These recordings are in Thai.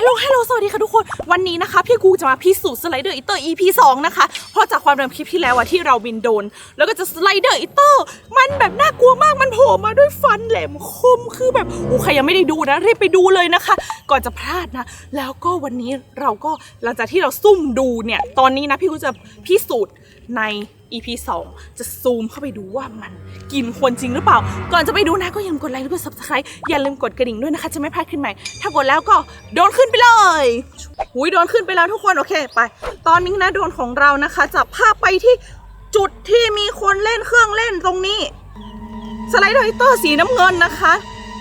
ฮัลโหลฮัลโหลสวัสดีค่ะทุกคน วันนี้นะคะ พี่กูจะมาพิสูจน์สไลเดอร์อิเตอร์ EP 2 นะคะ เพราะจากความเดิมคลิปที่แล้วอะที่เราบินโดน แล้วก็จะสไลเดอร์อิเตอร์ มันแบบน่ากลัว ล่มาด้วยฟันแหลมคมคือแบบโอ้ใครยังไม่ได้ดูนะรีบไปดูเลยนะคะ ก่อนจะพลาดนะ แล้วก็วันนี้เราก็หลังจากที่เราซุ่มดูเนี่ย ตอนนี้นะพี่กูจะพิสูจน์ใน EP 2 จะซูมเข้าไปดูว่ามันกินคนจริงหรือเปล่า ก่อนจะไปดูนะก็อย่าลืมกดไลค์และกด subscribe อย่าลืมกดกระดิ่งด้วยนะคะ จะไม่พลาดคลิปใหม่ ถ้ากดแล้วก็โดนขึ้นไปเลยหุยโดนขึ้นไปแล้วทุกคนโอเคไป ตอนนี้นะโดนของเรานะคะจะพาไปที่จุดที่มีคนเล่นเครื่องเล่นตรงนี้ สไลเดอร์อิเตอร์สีน้ำเงินนะคะ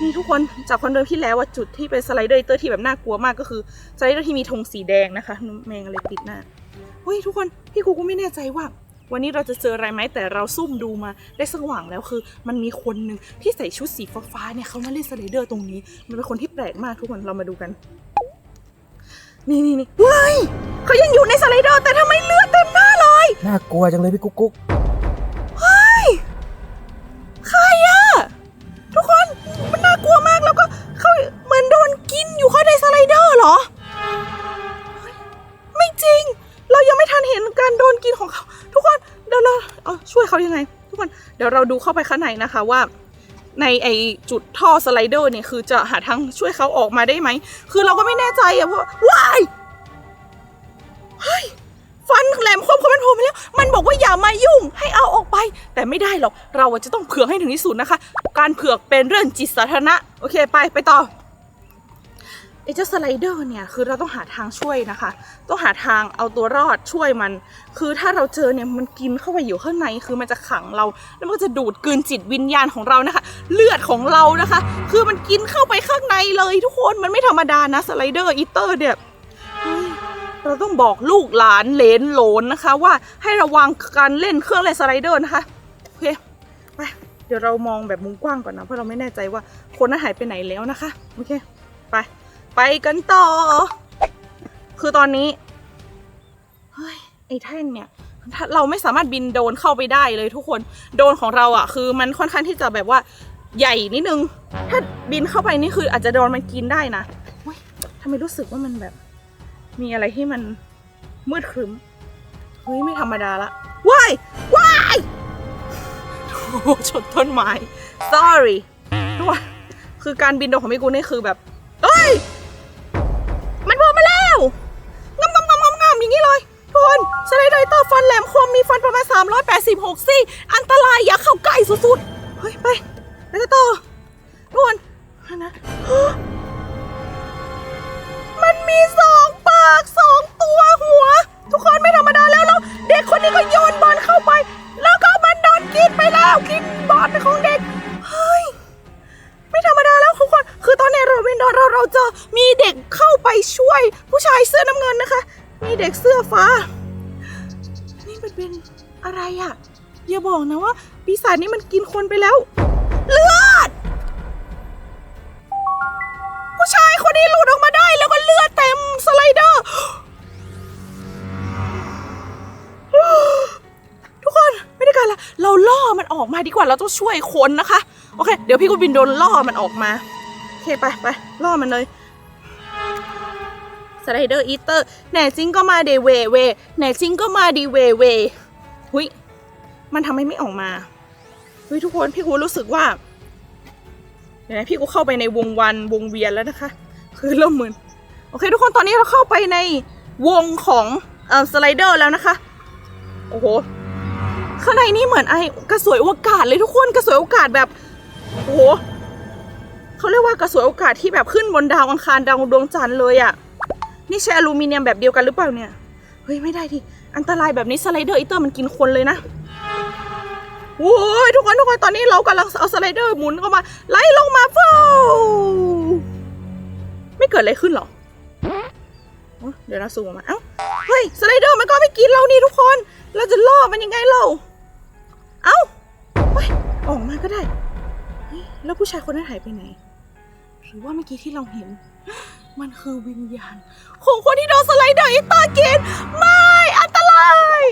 นี่ทุกคนจากคนเดิมที่แล้วว่าจุดที่เป็นสไลเดอร์อิเตอร์ที่แบบน่ากลัวมากก็คือสไลเดอร์ที่มีธงสีแดงนะคะแมงอะไรติดหน้าเฮ้ยทุกคนพี่กูก็ไม่แน่ใจว่า วันนี้เราจะเจออะไรไหมแต่เราซุ่มดูมาได้สว่างแล้วคือ มันมีคนหนึ่งที่ใส่ชุดสีฟ้าเนี่ยเขามาเล่นสไลเดอร์ตรงนี้ มันเป็นคนที่แปลกมากทุกคนเรามาดูกัน นี่นี่นี่เว้ยเขายังอยู่ในสไลเดอร์แต่ทำไมเลือดเต็มหน้าเลยน่ากลัวจังเลยพี่กุ๊กกุ๊ก เราเอช่วยเขายังไง ทุกคนเดี๋ยวเราดูเข้าไปข้างในนะคะว่า ในไอจุดท่อสไลเดอร์เนี่ยคือจะหาทางช่วยเขาออกมาได้ไหม คือเราก็ไม่แน่ใจอะเพราะว้ายเฮ้ยฟันแหลมคมเขามันโผล่มาแล้ว มันบอกว่าอย่ามายุ่งให้เอาออกไป แต่ไม่ได้หรอก เราจะต้องเผือกให้ถึงที่สุดนะคะ การเผือกเป็นเรื่องจิตสาธารณะ โอเค ไปไปต่อ ไอ้เจ้าสไลเดอร์เนี่ยคือเราต้องหาทางช่วยนะคะ ต้องหาทางเอาตัวรอดช่วยมัน คือถ้าเราเจอเนี่ยมันกินเข้าไปอยู่ข้างในคือมันจะขังเรา แล้วมันก็จะดูดกลืนจิตวิญญาณของเรานะคะ เลือดของเรานะคะ คือมันกินเข้าไปข้างในเลยทุกคนมันไม่ธรรมดานะสไลเดอร์อีเตอร์เนี่ยเราต้องบอกลูกหลานเลนโหลนนะคะ ว่าให้ระวังการเล่นเครื่องเล่นสไลเดอร์นะคะโอเคไปเดี๋ยวเรามองแบบมุมกว้างก่อนนะเพราะเราไม่แน่ใจว่าคนนั้นหายไปไหนแล้วนะคะโอเคไป ไปกันต่อ คือตอนนี้ เฮ้ย ไอ้แท่งเนี่ย เราไม่สามารถบินโดนเข้าไปได้เลยทุกคน โดนของเราอะ่ะ คือมันค่อนข้างที่จะแบบว่าใหญ่นิดนึง ถ้าบินเข้าไปนี่คืออาจจะโดนมันกินได้นะทำไมรู้สึกว่ามันแบบ มีอะไรที่มันมืดครึ้มเฮ้ยไม่ธรรมดาละว้ายว้ายโอ้ชนต้นไม้ sorry ทุกคนคือการบินโดนของพี่กูนี่คือแบบเอ้ย คนสไลเดอร์เตอร์ฟันแหลมคมมีฟันประมาณ 386 ซี่ อันตรายอย่าเข้าใกล้สุดๆ เฮ้ย ไปไปกันต่อทุกคนนะมันมีสองปากสองตัวหัว ทุกคนไม่ธรรมดาแล้วแล้วเด็กคนนี้ก็โยนบอลเข้าไป แล้วก็มันโดนกินไปแล้วกินบอลของเด็กเฮ้ยไม่ธรรมดาแล้วทุกคน คือตอนนี้เราเป็นเราเราเราเจอมีเด็กเข้าไปช่วยผู้ชายเสื้อน้ำเงินนะคะ มีเด็กเสื้อฟ้า มันเป็นอะไรอะอย่าบอกนะว่า ปีศาจนี้มันกินคนไปแล้ว เลือด ผู้ชายคนนี้หลุดออกมาได้แล้วก็เลือดเต็มสไลเดอร์ ทุกคนไม่ได้การละเราล่อมันออกมาดีกว่าเราต้องช่วยคนนะคะ โอเค เดี๋ยวพี่กุบินโดนล่อมันออกมา โอเคไปไปล่อมันเลย ไลเดอร์อีเตอร์แน่จริงก็มาเดเวเวแน่จริงก็มาดีเวเวหุยมันทำไมไม่ออกมาเฮ้ยทุกคนพี่กูรู้สึกว่าเดี๋ยวนะพี่กูเข้าไปในวงวันวงเวียนแล้วนะคะ คือเริ่มมึนโอเค ทุกคนตอนนี้เราเข้าไปในวงของเอ่อสไลเดอร์แล้วนะคะ โอ้โหข้างในนี่เหมือนไอ้กระสวยอวกาศเลยทุกคนกระสวยอวกาศแบบโอ้โหเขาเรียกว่ากระสวยอวกาศที่แบบขึ้นบนดาวอังคารดาวดวงจันทร์เลยอะ่ะ นี่ใช้อลูมิเนียมแบบเดียวกันหรือเปล่าเนี่ย เฮ้ยไม่ได้ดิ อันตรายแบบนี้สไลเดอร์อีเตอร์มันกินคนเลยนะโอ้ยทุกคนทุกคนตอนนี้เรากำลังเอาสไลเดอร์หมุนเข้ามาไล่ลงมาฟูไม่เกิดอะไรขึ้นหรอ เดี๋ยวเราซูมออกมา เอ้า เฮ้ยสไลเดอร์มันก็ไม่กินเรานี่ทุกคน เราจะล่อมันยังไงเรา เอ้าเฮ้ยออกมาก็ได้ แล้วผู้ชายคนนั้นหายไปไหน หรือว่าเมื่อกี้ที่เราเห็น มันคือวิญญาณ ของคนที่โดนสไลเดอร์อีตากิน ไม่ อันตราย